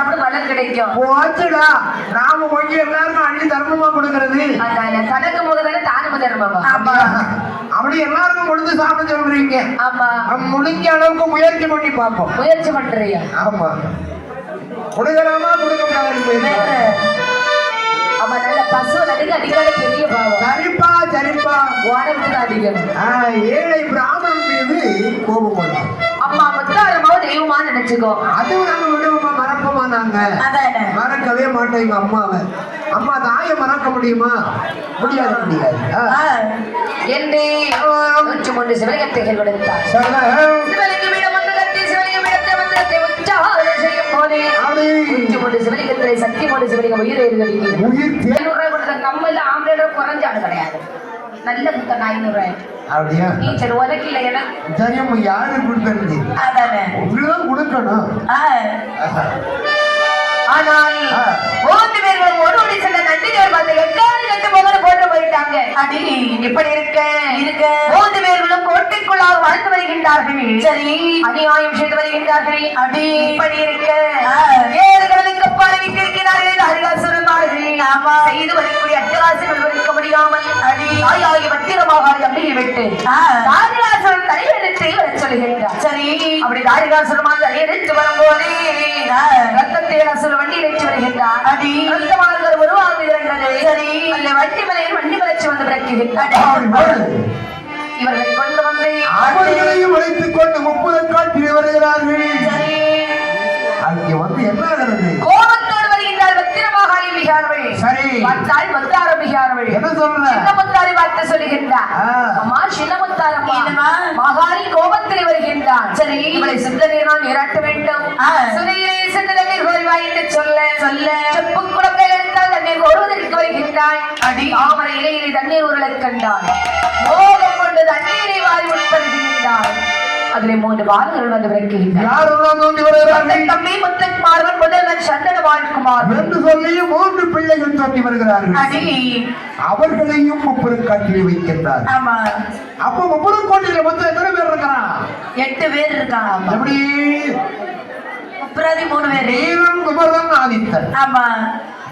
சாப்பிட பலன் கிடைக்கும். போச்சுடா. நாம கொஞ்சம் எல்லாருக்கும் அள்ளி தர்மமா கொடுக்கறது. அதான தனக்கு முதல்ல தானம தர்மமா? ஆமா. அப்படி எல்லாருக்கும் கொடுத்து சாப்பிட சொல்றீங்க. ஆமா. முடிஞ்ச அளவுக்கு முயற்சி பண்ணி பார்ப்போம். முயற்சி பண்றியா? ஆமா. கொடுக்கலாமா கொடுக்க கூடாது ஆமா நல்ல பசு நடுங்க அதிகாலை பெரிய பாவம். சரிப்பா சரிப்பா. அதிகம் ஏழை பிராமணன் மீது கோபம் கொண்டான் அம்மா தெய்வமா நினைச்சுக்கோ. அதுவும் நம்ம விடுவோமா மறப்போமா நாங்க? அதானே. மறக்கவே மாட்டோம் எங்க அம்மாவை. அம்மா தாயை மறக்க முடியுமா? முடியாது முடியாது. என்று நூற்றி மூன்று சிவலிங்கத்தைகள் கொடுத்தார். சிவலிங்கமிடம் கட்டி சிவலிங்கமிடத்தை மந்திரத்தை உச்சாரணம் செய்யும் போதே நூற்றி மூன்று சிவலிங்கத்திலே சக்தி மூன்று சிவலிங்கம் உயிரை இருக்கிறீங்க நம்ம இல்ல ஆம்பளை குறைஞ்ச ஆடு கிடையாது. நல்ல புத்தன் ஐநூறு ரூபாய். அப்படியா? நீ சரி உலகில எனக்கு தெரியும் யாரு கொடுக்கறது அதானே. உங்களுக்கு கொடுக்கணும். ஆனால் ஆ. மூன்று பேர்கள் ஒரு நன்றிகள் எக்காவது கட்டு போகல போட்டு போயிட்டாங்க. அடி இப்படி இருக்க. இருக்க. மூன்று பேர்களும் கோட்டைக்குள்ளாக வாழ்ந்து வருகின்றார்கள். சரி. அநியாயம் செய்து வருகின்றார்கள். அடி. இப்படி இருக்க. ஏழு கடலுக்கு அப்பால் விட்டிருக்கிறார்கள் அருகாசுரமார்கள் ஆமா. செய்து வரக்கூடிய அட்டகாசுகள் விவரிக்க முடியாமல். அடி. அம்பிகை விட்டு தாரிகாசுரன் தலையெடுத்து வர சொல்கின்றார் சரி. அப்படி தாரிகாசுரமாக தலையெடுத்து வரும்போதே ரத்தத்தை அசுர வண்டி இறைச்சி வருகின்றார். அடி. ரத்தமானவர் உருவாகுகிறது சரி. அல்ல வண்டி மலையில் வண்டி வளர்ச்சி வந்து பிறக்குகின்றார். இவர்களை கொண்டு வந்து கொண்டு முப்பது காட்டில் வருகிறார்கள். சரி. அங்கே வந்து என்ன ஆகிறது கோபத்தோடு வருகின்றார் பத்திரமாகாளி மிகார்கள் சரி பார்த்தால் மத்தார மிகார்கள் என்ன சொல்ற சின்னமுத்தாரை பார்த்து சொல்லுகின்றார் ஆ. அம்மா சின்னமுத்தாரம்மா மகாரி கோபத்தில் வருகின்றார் சரி இவளை சிந்தனை நான் நிராட்ட வேண்டும் சுனையிலே சென்று தண்ணீர் கோரிவா என்று சொல்ல சொல்ல. செப்பு குடத்தை எடுத்தால் தண்ணீர் ஒருவதற்கு வருகின்றாய் அடி தாமரை இலையிலே தண்ணீர் உருளக் கண்டான் மோகம் கொண்டு தண்ணீரை வாரி உட்படுகின்றான் அதிலே மூன்று பாலங்கள் வந்து வருகிறார்கள்? தம்பி முத்தன் மார்வன் முதல்வன் சந்தன வாழ்க்குமார் என்று சொல்லி மூன்று பிள்ளைகள் தோண்டி வருகிறார்கள். அடி. அவர்களையும் முப்பது காட்டில் வைக்கின்றார். ஆமா. அப்ப முப்பது கோட்டில மொத்தம் எத்தனை பேர் எட்டு பேர் இருக்காங்க. எப்படி? முப்பது மூணு பேர் வீரன் குமரன் ஆதித்தன் ஆமா.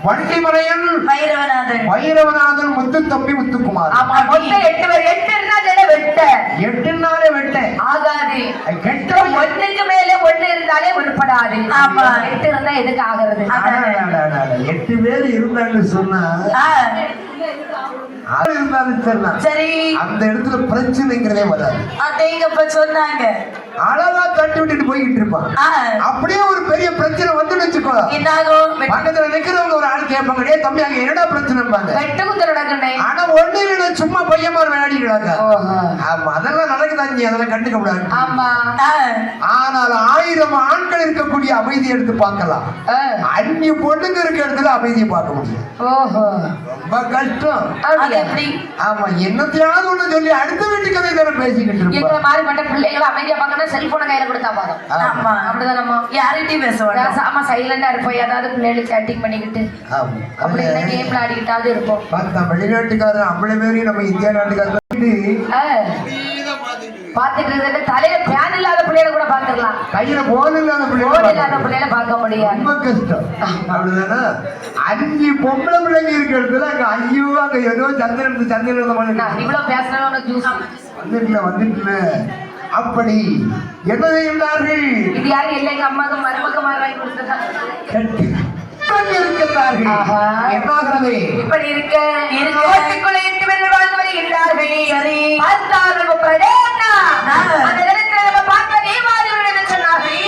வண்டிமலையன் பைரவநாதன் வைரவநாதன் முத்து தம்பி முத்துக்குமார். ஆமா மொத்தம் எட்டு பேர் எட்டு இருந்தா ஜட வெட்ட. எட்டு நாளே வெட்ட. ஆகாது. கெட்ட ஒண்ணுக்கு மேல ஒண்ணு இருந்தாலே உருப்படாது. ஆமா. எட்டு இருந்தா எதுக்கு ஆகிறது? எட்டு பேர் இருந்தான்னு சொன்னா ஆள் இருந்தாலும் சரிதான். சரி. அந்த இடத்துல பிரச்சனைங்கிறதே வராது. அதைங்கப்ப சொன்னாங்க. அழகா தட்டி விட்டுட்டு போய்கிட்டு இருப்பான். அப்படியே ஒரு பெரிய பிரச்சனை வந்து வச்சுக்கோ. என்னாகும் பக்கத்துல நிக்கிறவங்க ஒரு ஆள் கேட்பாங்க தம்பி அங்க என்னடா பிரச்சனைப்பாங்க வெட்டு குத்து நடக்கணே ஆனா ஒண்ணு இல்ல சும்மா பையமா விளையாடிக்கிறாங்க ஆமா அதெல்லாம் நடக்குதான் நீ? அதெல்லாம் கண்டுக்க கூடாது. ஆமா. ஆனால் ஆயிரம் ஆண்கள் இருக்கக்கூடிய அமைதி எடுத்து பார்க்கலாம். அஞ்சு பொண்ணுங்க இருக்க இடத்துல அமைதியை பார்க்க முடியும் ஓஹோ. ரொம்ப கஷ்டம். அது எப்படி? ஆமா என்னத்தையாவது ஒண்ணு சொல்லி அடுத்த வீட்டு கதை தானே பேசிக்கிட்டு இருப்போம் மாதிரி பட்ட பிள்ளைகளை அமைதியா பார்க்கணும் செல்போனை கையில கொடுத்தா போதும். ஆமா. அப்படிதான் நம்ம யார்கிட்டயும் பேச வேண்டாம். ஆமா சைலண்டா இருப்போம் ஏதாவது பிள்ளைகளுக்கு சேட்டிங் பண்ணிக்கிட்டு. அப்படி இல்ல கேம்ல ஆடிக்கிட்டாவது இருப்போம். பார்த்தா வெளிநாட்டுக்காரன் அவ்வளவு பேரையும் நம்ம இந்தியா நாட்டுக்காரர் தலையில பேன் இல்லாத பிள்ளைகளை கூட பாத்துக்கலாம். கையில போன் இல்லாத பிள்ளைங்க இல்லாத பிள்ளைகளை பார்க்க முடியாது. ரொம்ப கஷ்டம். அப்படிதானே அஞ்சு பொம்பளை பிள்ளைங்க இருக்க இடத்துல அங்க ஐயோ அங்க ஏதோ சந்திரன் சந்திரன் பண்ணி இவ்வளவு உனக்கு ஜூஸ் வந்துட்டுல வந்துட்டுல அப்படி என்ன செய்கின்றார்கள் இது யாரும் இல்லை எங்க அம்மாக்கு மருமக்கு மாறு இப்படி இருக்க கோட்டைக்குள்ள எட்டு பேர்கள் வாழ்ந்து வருகின்றார்கள் சரி. பார்த்தார்கள் முப்படே அண்ணா. அந்த இடத்துல நம்ம சொன்னார்கள்.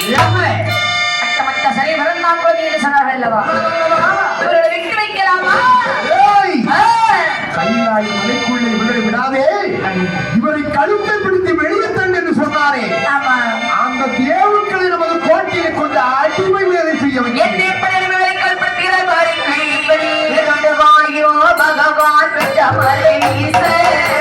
அட்டமட்ட சரி மறந்தான் போது என்று சொன்னார்கள் அல்லவா? இவர்களை விட்டு வைக்கலாமா. கைலாய மலைக்குள்ளே விடாதே. இவரை கழுத்தை பிடித்து வெளியே இப்படி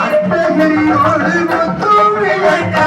அத்தகையோடு முத்துவிளக்க